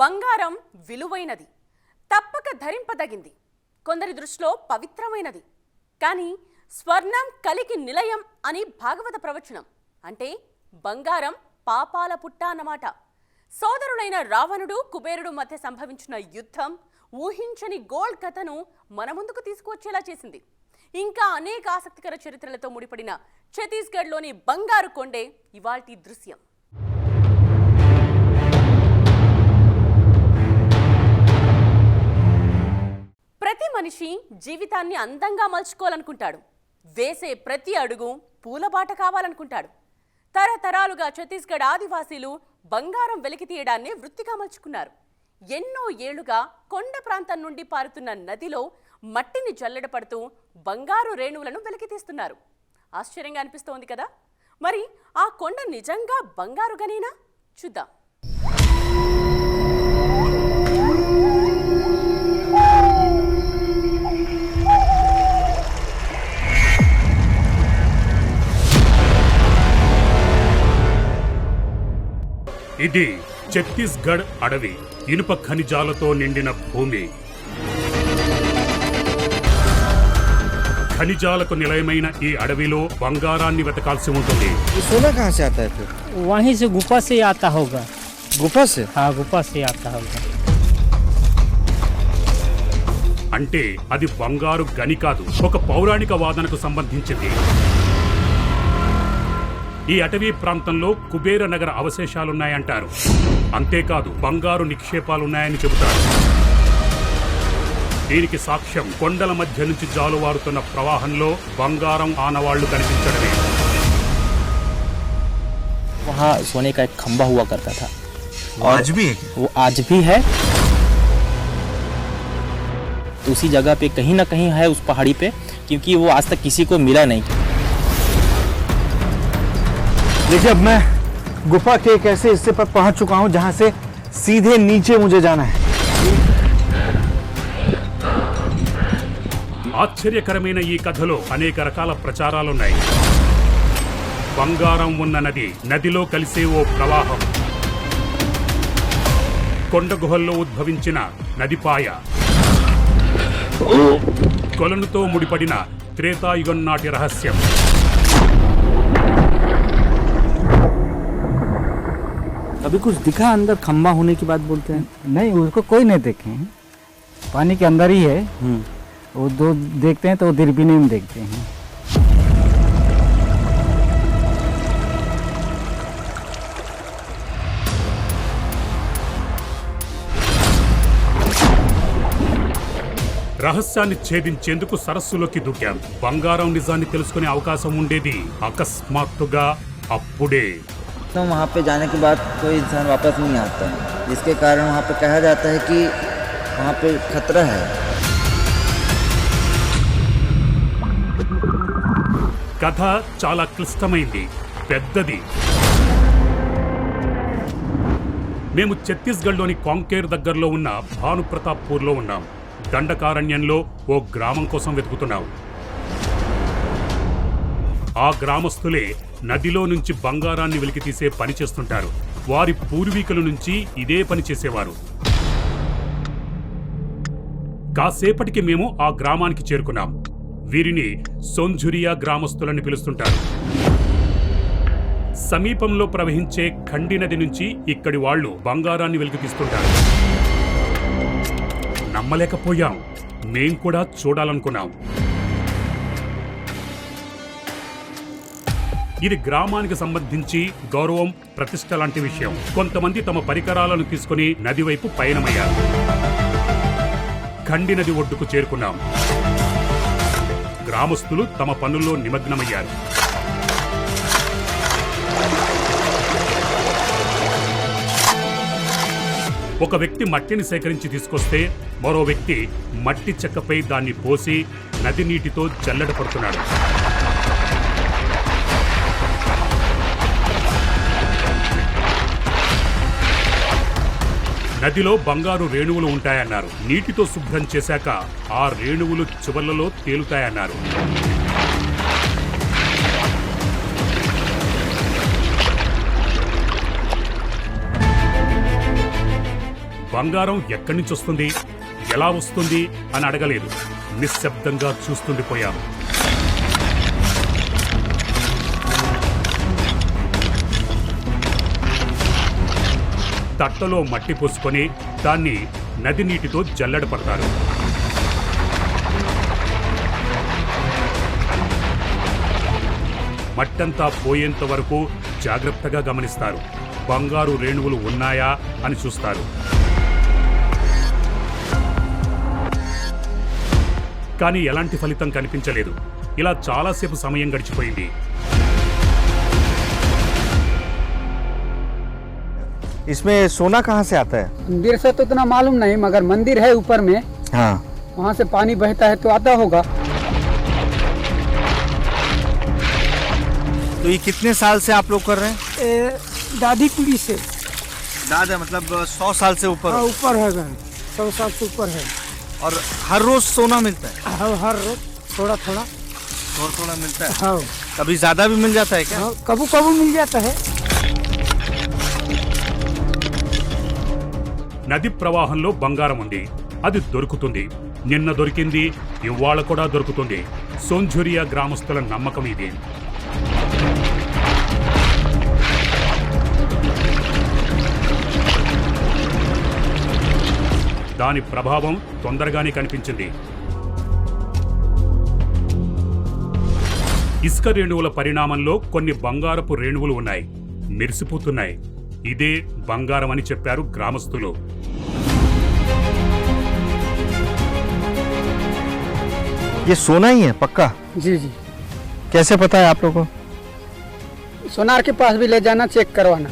బంగారం విలువైనది. తప్పక ధరింపదగింది. కొందరి దృష్టిలో పవిత్రమైనది. కానీ స్వర్ణం కలికి నిలయం అని భాగవత ప్రవచనం. అంటే బంగారం పాపాల పుట్ట అన్నమాట. సోదరులైన రావణుడు కుబేరుడు మధ్య సంభవించిన యుద్ధం ఊహించని గోల్డ్ కథను మన ముందుకు తీసుకువచ్చేలా చేసింది. ఇంకా అనేక ఆసక్తికర చరిత్రలతో ముడిపడిన ఛత్తీస్గఢ్లోని బంగారు కొండే ఇవాల్టి దృశ్యం. మనిషి జీవితాన్ని అందంగా మలుచుకోవాలనుకుంటాడు. వేసే ప్రతి అడుగు పూలబాట కావాలనుకుంటాడు. తరతరాలుగా ఛత్తీస్గఢ్ ఆదివాసీలు బంగారం వెలికి తీయడాన్ని వృత్తిగా మలుచుకున్నారు. ఎన్నో ఏళ్ళుగా కొండ ప్రాంతం నుండి పారుతున్న నదిలో మట్టిని జల్లెడపడుతూ బంగారు రేణువులను వెలికి తీస్తున్నారు. ఆశ్చర్యంగా అనిపిస్తోంది కదా! మరి ఆ కొండ నిజంగా బంగారు గనేనా చూద్దాం. ఇది ఛత్తీస్గఢ్ అడవి ఇనుప ఖనిజాలతో నిండిన భూమి ఖనిజాలకు నిలయమైన ఈ అడవిలో బంగారాన్ని వెతకాల్సి ఉంటుంది ये सोना कहाँ से आता है फिर वहीं से गुफा से आता होगा गुफा से हाँ गुफा से आता होगा అంటే అది బంగారు గని కాదు ఒక పౌరాణిక వాదనకు సంబంధించింది ఈ అటవీ ప్రాంతంలో కుబేర నగర అవశేషాలున్నాయంటారు అంతేకాదు బంగారు నిక్షేపాలున్నాయని చెబుతారు దీనికి సాక్ష్యం కొండల మధ్య నుంచి జాలువారుతున్న ప్రవాహంలో బంగారం ఆనవాళ్లు కనిపించడమే वहाँ सोने का एक खंबा हुआ करता था आज भी है क्या? वो आज भी है तो उसी जगह पे कहीं ना कहीं है उस पहाड़ी पे क्योंकि वो आज तक किसी को मिला नहीं देखिए अब मैं गुफा के एक ऐसे हिस्से पर पहुंच चुका हूं जहां से सीधे नीचे मुझे जाना है ఆశ్చర్యకరమైన ఈ కథలో అనేక రకాల ప్రచారాలున్నాయి బంగారం ఉన్న నది నదిలో కలిసే ఓ ప్రవాహం కొండ గుహల్లో ఉద్భవించిన నదిపాయ కొలనుతో ముడిపడిన త్రేతాయుగం నాటి రహస్యం अभी कुछ दिखा अंदर खम्बा होने की बात बोलते हैं नहीं उसको कोई नहीं देखे हैं पानी के अंदर ही है वो दो देखते हैं तो दिरबिने में देखते हैं రహస్యాన్ని ఛేదించేందుకు సరస్సులోకి దూకాం బంగారం నిజాన్ని తెలుసుకునే అవకాశం ఉండేది అకస్మాత్తుగా అప్పుడే तो वहाँ पे जाने के बाद कोई इंसान वापस नहीं आता है जिसके कारण वहाँ पे कहा जाता है कि वहाँ पे खतरा है కథ చాలా క్లిష్టమైంది పెద్దది మేము ఛత్తీస్గఢ్లోని కాంకేర్ దగ్గరలో ఉన్న భానుప్రతాప్పూర్లో ఉన్నాం దండకారణ్యంలో ఓ గ్రామం కోసం వెతుకుతున్నాం ఆ గ్రామస్తులే నదిలో నుంచి బంగారాన్ని వెలికితీసే పని చేస్తుంటారు. వారి పూర్వీకుల నుంచి ఇదే పని చేసేవారు. కాసేపటికి మేము ఆ గ్రామానికి చేరుకున్నాం. వీరిని సొంజురియా గ్రామస్తులని పిలుస్తుంటారు. సమీపంలో ప్రవహించే ఖండి నది నుంచి ఇక్కడి వాళ్ళు బంగారాన్ని వెలికితీస్తుంటారు నమ్మలేకపోయాం. మేం కూడా చూడాలనుకున్నాం. ఇది గ్రామానికి సంబంధించి గౌరవం ప్రతిష్ట లాంటి విషయం. కొంతమంది తమ పరికరాలను తీసుకుని నది వైపు పయనమయ్యారు. ఖండి నది ఒడ్డుకు చేరుకున్నాం. గ్రామస్తులు తమ పనుల్లో నిమగ్నమయ్యారు. ఒక వ్యక్తి మట్టిని సేకరించి తీసుకొస్తే మరో వ్యక్తి మట్టి చెక్కపై దాన్ని పోసి నది నీటితో జల్లెడ పడుతున్నాడు. నదిలో బంగారు రేణువులు ఉంటాయన్నారు. నీటితో శుభ్రం చేశాక ఆ రేణువులు చివర్లలో తేలుతాయన్నారు. బంగారం ఎక్కడి నుంచి వస్తుంది? ఎలా వస్తుంది? అని అడగలేదు. నిశ్శబ్దంగా చూస్తుండిపోయాము. తట్టలో మట్టి పోసుకొని దాన్ని నది నీటితో జల్లెడ పడతారు. మట్టంతా పోయేంత వరకు జాగ్రత్తగా గమనిస్తారు. బంగారు రేణువులు ఉన్నాయా అని చూస్తారు. కానీ ఎలాంటి ఫలితం కనిపించలేదు. ఇలా చాలాసేపు సమయం గడిచిపోయింది. इसमें सोना कहाँ से आता है? मंदिर से तो इतना मालूम नहीं मगर मंदिर है ऊपर में। हाँ। वहाँ से पानी बहता है तो आता होगा। तो ये कितने साल से आप लोग कर रहे हैं? दादी कुड़ी से। दादा मतलब सौ साल से ऊपर हो। ऊपर है घर। सौ साल से ऊपर है। और हर रोज सोना मिलता है? हर हर रोज थोड़ा थोड़ा। थोड़ा थोड़ा मिलता है? हाँ। कभी ज़्यादा भी मिल जाता है क्या? कबू कबू मिल जाता है। నది ప్రవాహంలో బంగారం ఉంది. అది దొరుకుతుంది. నిన్న దొరికింది ఇవాళ కూడా దొరుకుతుంది. సోంఝురియా గ్రామస్తుల నమ్మకం ఇది. దాని ప్రభావం తొందరగానే కనిపించింది. ఇసుక రేణువుల పరిణామంలో కొన్ని బంగారపు రేణువులు ఉన్నాయి. మెరిసిపోతున్నాయి. ఇదే బంగారం అని చెప్పారు గ్రామస్తులు. ये सोना ही है पक्का जी जी कैसे पता है आप लोगों को सोनार के पास भी ले जाना चेक करवाना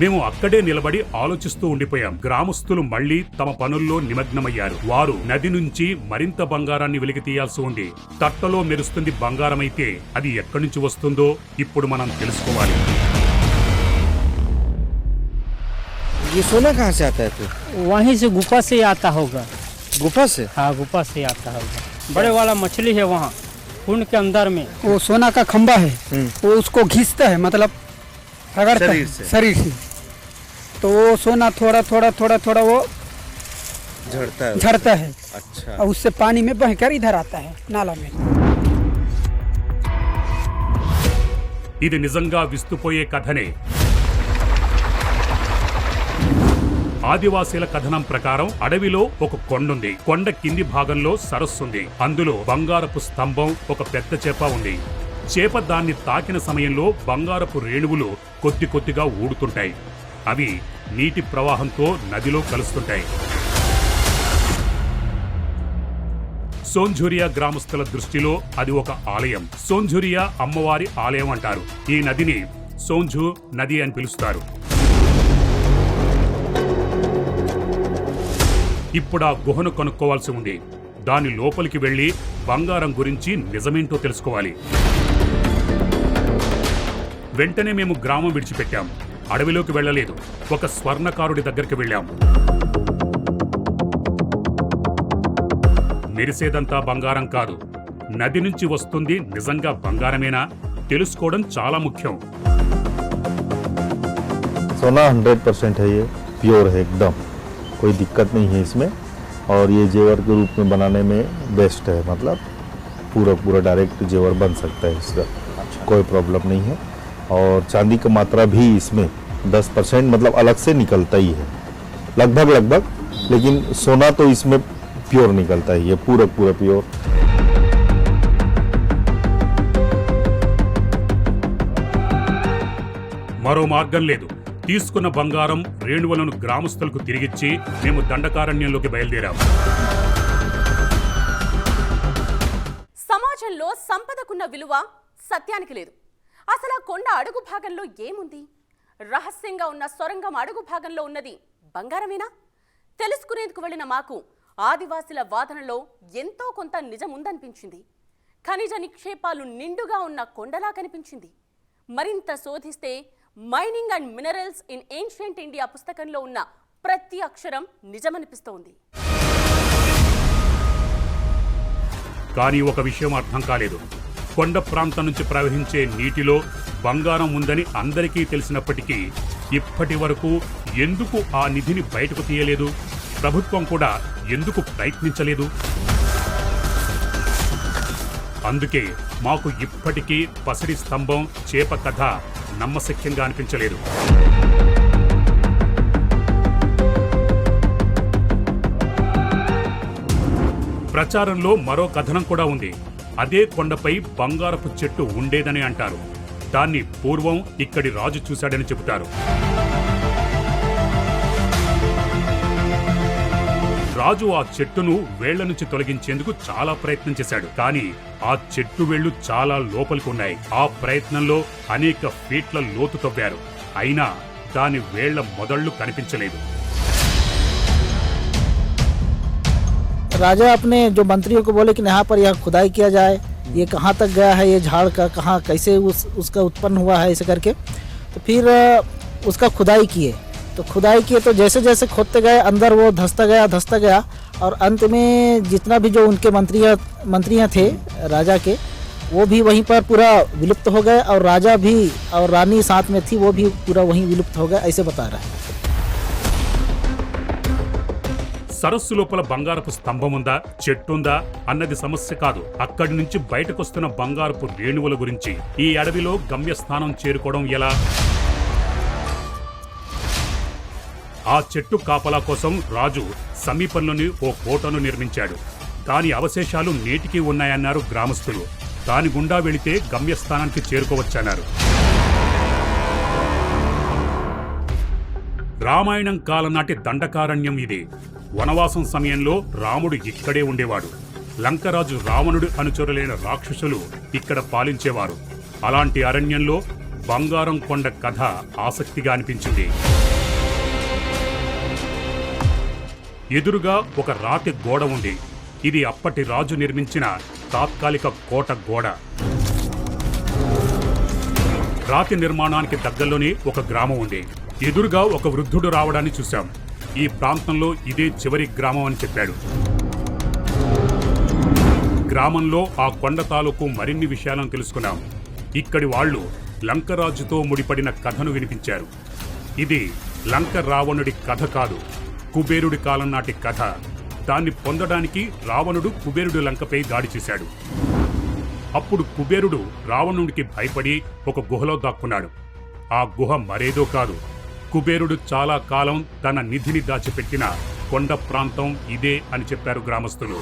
మేము అక్కడే నిలబడి ఆలోచిస్తూ ఉండిపోయాం గ్రామస్తులు మళ్ళీ తమ పనుల్లో నిమగ్నమయ్యారు వారు నది నుంచి మరింత బంగారాన్ని వెలికి తీయాల్సి ఉంది తట్టలో మెరుస్తుంది బంగారమైతే అది ఎక్కడి నుంచి వస్తుందో ఇప్పుడు మనం తెలుసుకోవాలి ये सोना कहाँ से आता है तो वहीं से गुफा से आता होगा गुफा से हाँ गुफा से आता होगा बड़े वाला मछली है वहाँ कुंड के अंदर में वो सोना का खंबा है वो उसको घिसता है मतलब रगड़ता शरीर है से। शरीर से तो वो सोना थोड़ा थोड़ा थोड़ा थोड़ा वो झड़ता है झड़ता है अच्छा और उससे पानी में बहकर इधर आता है नाला में ఇది నిజంగా విస్తుపోయే కథనే ఆదివాసీల కథనం ప్రకారం అడవిలో ఒక కొండుంది. కొండ కింది భాగంలో సరస్సుంది. అందులో బంగారపు స్తంభం ఒక పెద్ద చేప ఉంది. చేప దాన్ని తాకిన సమయంలో బంగారపు రేణువులు కొద్ది కొద్దిగా ఊడుతుంటాయి. అవి నీటి ప్రవాహంతో నదిలో కలుస్తుంటాయి. సోంఝురియా గ్రామస్తుల దృష్టిలో అది ఒక ఆలయం. సోంఝురియా అమ్మవారి ఆలయం అంటారు. ఈ నదిని సోంఝు నది అని పిలుస్తారు. ఇప్పుడు ఆ గుహను కనుక్కోవాల్సి ఉంది. దాని లోపలికి వెళ్ళి బంగారం గురించి నిజమేంటో తెలుసుకోవాలి. వెంటనే మేము గ్రామం విడిచిపెట్టాం. అడవిలోకి వెళ్ళలేదు. ఒక స్వర్ణకారుడి దగ్గరికి వెళ్ళాం. మెరిసేదంతా బంగారం కాదు. నది నుంచి వస్తుంది నిజంగా బంగారమేనా? తెలుసుకోవడం చాలా ముఖ్యం. సోనా హండ్రెడ్ పర్సెంట్ ప్యూర్ ఎక్దమ్ कोई दिक्कत नहीं है इसमें। और ये जेवर के रूप में बनाने में बेस्ट है मतलब पूरा पूरा डायरेक्ट जेवर बन सकता है इसका। अच्छा। कोई प्रॉब्लम नहीं है। और चांदी की मात्रा भी इसमें 10 परसेंट मतलब अलग से निकलता ही है। लगभग लगभग लेकिन सोना तो इसमें प्योर निकलता ही है पूरा पूरा प्योर मरो मार्गम ले दो। తీసుకున్న బంగారం రేణువులను గ్రామస్తులకు తిరిగిచ్చి మేము దండకారణ్యంలోకి బయలుదేరాం. సమాజంలో సంపదకున్న విలువ సత్యానికి లేదు. అసలు ఆ కొండ అడుగు భాగంలో ఏముంది? రహస్యంగా ఉన్న సొరంగం అడుగు భాగంలో ఉన్నది బంగారమేనా? తెలుసుకునేందుకు వెళ్ళిన మాకు ఆదివాసుల వాదనలో ఎంతో కొంత నిజం ఉందనిపించింది ఖనిజ నిక్షేపాలు నిండుగా ఉన్న కొండలా కనిపించింది. మరింత శోధిస్తే mining and minerals in ancient India పుస్తకంలో ఉన్న ప్రతి అక్షరం నిజమనిపిస్తోంది. కానీ ఒక విషయం అర్థం కాలేదు. కొండ ప్రాంతం నుంచి ప్రవహించే నీటిలో బంగారం ఉందని అందరికీ తెలిసినప్పటికీ ఇప్పటి వరకు ఎందుకు ఆ నిధిని బయటకు తీయలేదు? ప్రభుత్వం కూడా ఎందుకు ప్రయత్నించలేదు? అందుకే మాకు ఇప్పటికీ పసిడి స్తంభం చేప కథ నమ్మశక్యంగా అనిపించలేదు. ప్రచారంలో మరో కథనం కూడా ఉంది. అదే కొండపై బంగారపు చెట్టు ఉండేదని అంటారు. దాన్ని పూర్వం ఇక్కడి రాజు చూశాడని చెబుతారు. రాజు ఆ చెట్టును వేళ్ల నుంచి తొలగించేందుకు చాలా ప్రయత్నం చేశాడు కానీ ఆ చెట్టు వేళ్లు చాలా లోపలికి ఉన్నాయి ఆ ప్రయత్నంలో అనేక ఫీట్ల లోతు తవ్వారు అయినా దాని వేళ్ల మొదళ్లు కనిపించలేదు राजा अपने जो मंत्रियों को बोले कि यहाँ पर यह खुदाई किया जाए ये कहाँ तक गया है ये झाड़ का कहाँ कैसे उस उसका उत्पन्न हुआ है ऐसे करके तो फिर अ, उसका खुदाई किए तो खुदाई किए तो जैसे जैसे खोदते गए अंदर वो धंसता गया धंसता गया और अंत में जितना भी जो उनके मंत्रियाँ मंत्रियाँ थे राजा के वो भी वहीं पर पूरा विलुप्त हो गए और राजा भी और रानी साथ में थी वो भी पूरा वहीं विलुप्त हो गए ऐसे बता रहे हैं సరస్సు లోపల బంగారపు స్తంభం ఉందా చెట్టుందా అన్నది సమస్య కాదు అక్కడి నుంచి బయటకొస్తున్న బంగారపు రేణువుల గురించి ఈ అడవిలో గమ్యస్థానం చేరుకోవడం ఎలా ఆ చెట్టు కాపలా కోసం రాజు సమీపంలోని ఓ కోటను నిర్మించాడు. దాని అవశేషాలు నేటికి ఉన్నాయన్నారు గ్రామస్తులు. దాని గుండా వెళితే గమ్యస్థానానికి చేరుకోవచ్చన్నారు. రామాయణం కాలం నాటి దండకారణ్యం ఇది. వనవాసం సమయంలో రాముడు ఇక్కడే ఉండేవాడు. లంకరాజు రావణుడు అనుచరులైన రాక్షసులు ఇక్కడ పాలించేవారు. అలాంటి అరణ్యంలో బంగారం కొండ కథ ఆసక్తిగా అనిపించింది. ఎదురుగా ఒక రాతి గోడ ఉంది. ఇది అప్పటి రాజు నిర్మించిన తాత్కాలిక కోట గోడ. రాతి నిర్మాణానికి దగ్గరలోనే ఒక గ్రామం ఉంది. ఎదురుగా ఒక వృద్ధుడు రావడాన్ని చూశాం. ఈ ప్రాంతంలో ఇదే చివరి గ్రామం అని చెప్పాడు. గ్రామంలో ఆ కొండ తాలూకు మరిన్ని విషయాలను తెలుసుకున్నాం. ఇక్కడి వాళ్ళు లంకరాజుతో ముడిపడిన కథను వినిపించారు. ఇది లంక రావణుడి కథ కాదు. కుబేరుడి కాలం నాటి కథ. దాన్ని పొందడానికి రావణుడు కుబేరుడి లంకపై దాడి చేశాడు. అప్పుడు కుబేరుడు రావణుడికి భయపడి ఒక గుహలో దాక్కున్నాడు. ఆ గుహ మరేదో కాదు. కుబేరుడు చాలా కాలం తన నిధిని దాచిపెట్టిన కొండ ప్రాంతం ఇదే అని చెప్పారు గ్రామస్తులు.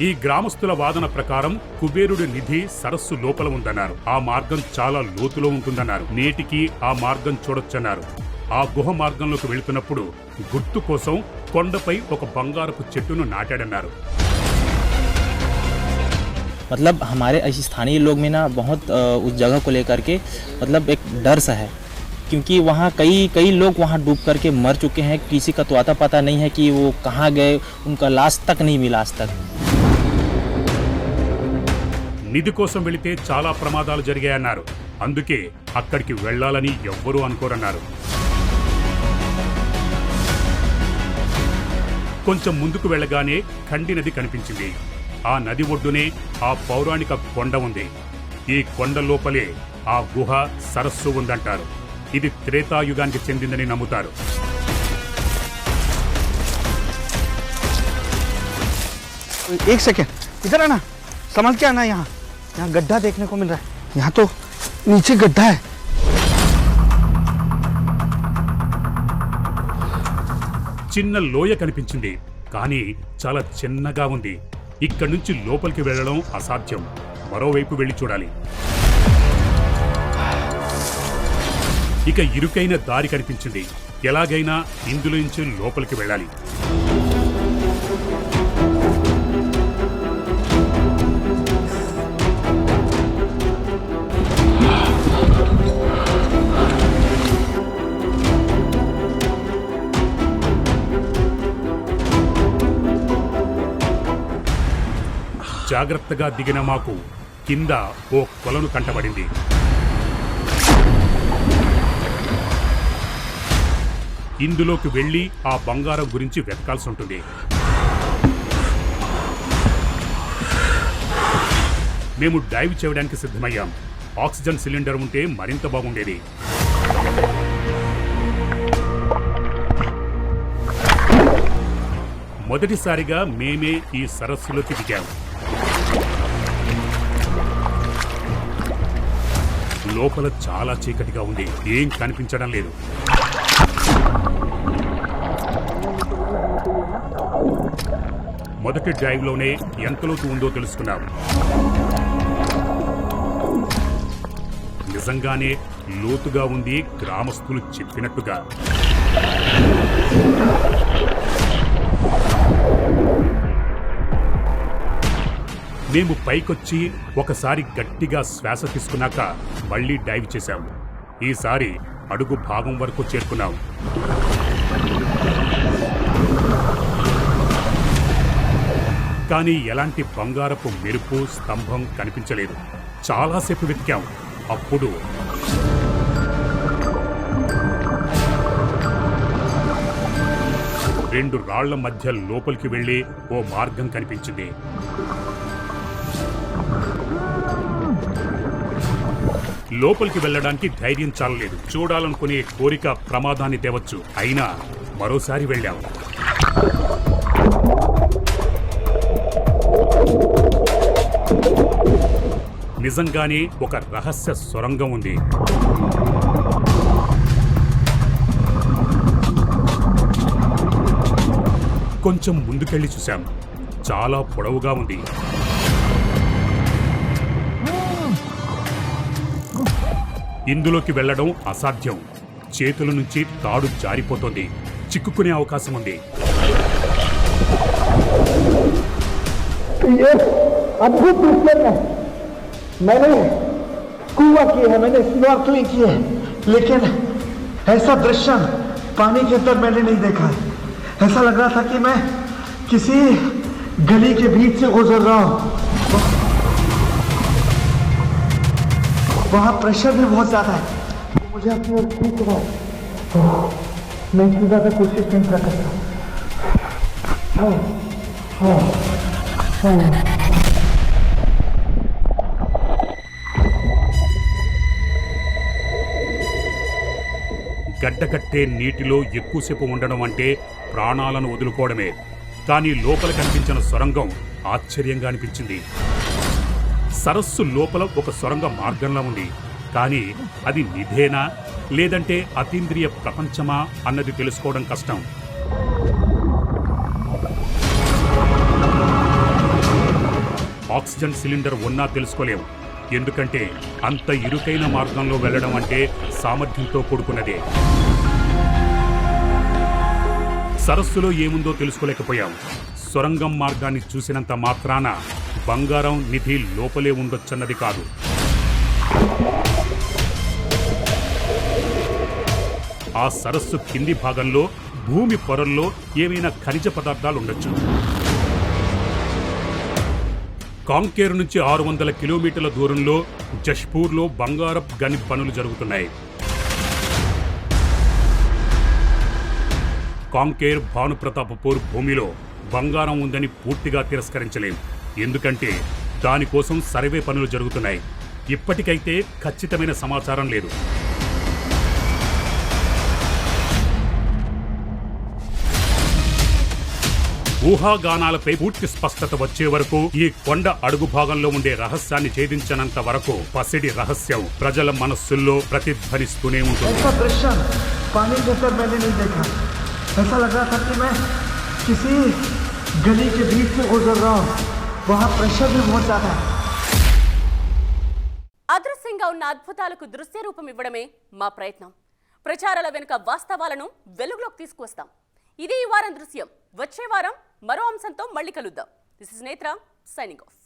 ఈ గ్రామస్తుల వాదన ప్రకారం కుబేరుడి నిధి సరస్సు లోపల ఉందన్నారు ఆ మార్గం చాలా లోతులో ఉంటుందన్నారు నేటికి ఆ మార్గం చూడొచ్చన్నారు ఆ గుహ మార్గంలోకి వెళుతున్నప్పుడు గుర్తు కోసం కొండపై ఒక బంగారపు చెట్టును నాటాడన్నారు मतलब हमारे ऐसे स्थानीय लोग में ना बहुत अ, उस जगह को लेकर के मतलब एक डर सा है क्योंकि वहाँ कई कई लोग वहाँ डूब करके मर चुके हैं किसी का तो आता पता नहीं है कि वो कहाँ गए उनका लाश तक नहीं मिला आज तक నిధి కోసం వెళితే చాలా ప్రమాదాలు జరిగాయన్నారు అందుకే అక్కడికి వెళ్ళాలని ఎవ్వరూ అనుకోరన్నారు కొంచెం ముందుకు వెళ్ళగానే ఖండి నది కనిపించింది ఆ నది ఒడ్డునే ఆ పౌరాణిక కొండ ఉంది ఈ కొండ లోపలే ఆ గుహ సరస్సు ఉందంటారు ఇది త్రేతాయుగానికి చెందిందని నమ్ముతారు एक सेकेंड इधर आना संभल के आना यहाँ यहाँ गड्ढा देखने को मिल रहा है यहाँ तो नीचे गड्ढा है చిన్న లోయ కనిపించింది కానీ చాలా చిన్నగా ఉంది ఇక్కడి నుంచి లోపలికి వెళ్ళడం అసాధ్యం మరోవైపు వెళ్ళి చూడాలి ఇక ఇరుకైన దారి కనిపించింది ఎలాగైనా ఇందులో నుంచి లోపలికి వెళ్ళాలి జాగ్రత్తగా దిగిన మాకు కింద ఓ కొలను కంటబడింది. ఇందులోకి వెళ్ళి ఆ బంగారం గురించి వెతకాల్సి ఉంటుంది మేము డైవ్ చేయడానికి సిద్ధమయ్యాం. ఆక్సిజన్ సిలిండర్ ఉంటే మరింత బాగుండేది. మొదటిసారిగా మేమే ఈ సరస్సులోకి దిగాము లోపల చాలా చీకటిగా ఉంది. ఏం కనిపించడం లేదు. మొదటి డ్రైవ్లోనే ఎంత లోతు ఉందో తెలుసుకున్నాం. నిజంగానే లోతుగా ఉంది గ్రామస్తులు చెప్పినట్టుగా. మేము పైకొచ్చి ఒకసారి గట్టిగా శ్వాస తీసుకున్నాక మళ్ళీ డైవ్ చేశాం. ఈసారి అడుగు భాగం వరకు చేరుకున్నాం. కానీ ఎలాంటి బంగారపు మెరుపు స్తంభం కనిపించలేదు. చాలాసేపు వెతికాం. అప్పుడు రెండు రాళ్ళ మధ్య లోపలికి వెళ్ళి ఓ మార్గం కనిపించింది. లోపలికి వెళ్ళడానికి ధైర్యం చాలలేదు. చూడాలనుకునే కోరిక ప్రమాదాన్ని తేవచ్చు. అయినా మరోసారి వెళ్ళాం. నిజంగానే ఒక రహస్య సొరంగం ఉంది. కొంచెం ముందుకెళ్ళి చూశాం. చాలా పొడవుగా ఉంది. ఇందులోకి వెళ్ళడం అసాధ్యం చేతుల నుంచి తాడు జారిపోతుంది చిక్కుకునే అవకాశం ఉంది ये अद्भुत दृश्य है मैंने कुआ की है मैंने स्नॉर्कलिंग की है लेकिन ऐसा दृश्य पानी के अंदर मैंने नहीं देखा है ऐसा लग रहा था कि मैं किसी गली के बीच से गुजर रहा हूँ वहाँ प्रेशर भी बहुत ज़्यादा है वो मुझे अपनी ओर खींच रहा है ओह, मैं इतनी ज़्यादा कोशिश नहीं कर सकता हाँ, हाँ, हाँ। గడ్డకట్టే నీటిలో ఎక్కువసేపు ఉండడం అంటే ప్రాణాలను వదులుకోవడమే కానీ లోపల కనిపించిన సొరంగం ఆశ్చర్యంగా అనిపించింది సరస్సు లోపల ఒక సొరంగ మార్గంలా ఉంది. కానీ అది నిధేనా? లేదంటే అతీంద్రియ ప్రపంచమా? అన్నది తెలుసుకోవడం కష్టం. ఆక్సిజన్ సిలిండర్ ఉన్నా తెలుసుకోలేము. ఎందుకంటే అంత ఇరుకైన మార్గంలో వెళ్ళడం అంటే సామర్థ్యంతో కూడుకున్నదే. సరస్సులో ఏముందో తెలుసుకోలేకపోయాం. సొరంగం మార్గాన్ని చూసినంత మాత్రాన బంగారం నిధి లోపలే ఉండొచ్చన్నది కాదు. ఆ సరస్సు కింది భాగంలో భూమి పొరల్లో ఏమైనా ఖనిజ పదార్థాలు ఉండొచ్చు కాంకేర్ నుంచి ఆరు వందల కిలోమీటర్ల దూరంలో జష్పూర్లో బంగారప్ గని పనులు జరుగుతున్నాయి. కాంకేర్ భానుప్రతాపపూర్ భూమిలో బంగారం ఉందని పూర్తిగా తిరస్కరించలేం. ఎందుకంటే దానికోసం సర్వే పనులు జరుగుతున్నాయి. ఇప్పటికైతే ఖచ్చితమైన సమాచారం లేదు. ఊహాగానాలపై పూర్తి స్పష్టత వచ్చే వరకు ఈ కొండ అడుగు భాగంలో ఉండే రహస్యాన్ని ఛేదించనంత వరకు పసిడి రహస్యం ప్రజల మనస్సుల్లో ప్రతిధ్వనిస్తూనే ఉంటుంది. ऐसा दृश्य पानी के अंदर मैंने नहीं देखा ऐसा लग रहा था कि मैं किसी गली के बीच से गुजर रहा हूँ वहाँ प्रेशर भी बहुत ज़्यादा है అదృశ్యంగా ఉన్న అద్భుతాలకు దృశ్య రూపం ఇవ్వడమే మా ప్రయత్నం ప్రచారాల వెనుక వాస్తవాలను వెలుగులోకి తీసుకువస్తాం ఇది ఈ వారం దృశ్యం వచ్చే వారం మరో అంశంతో మళ్ళీ కలుద్దాం this is Netra signing off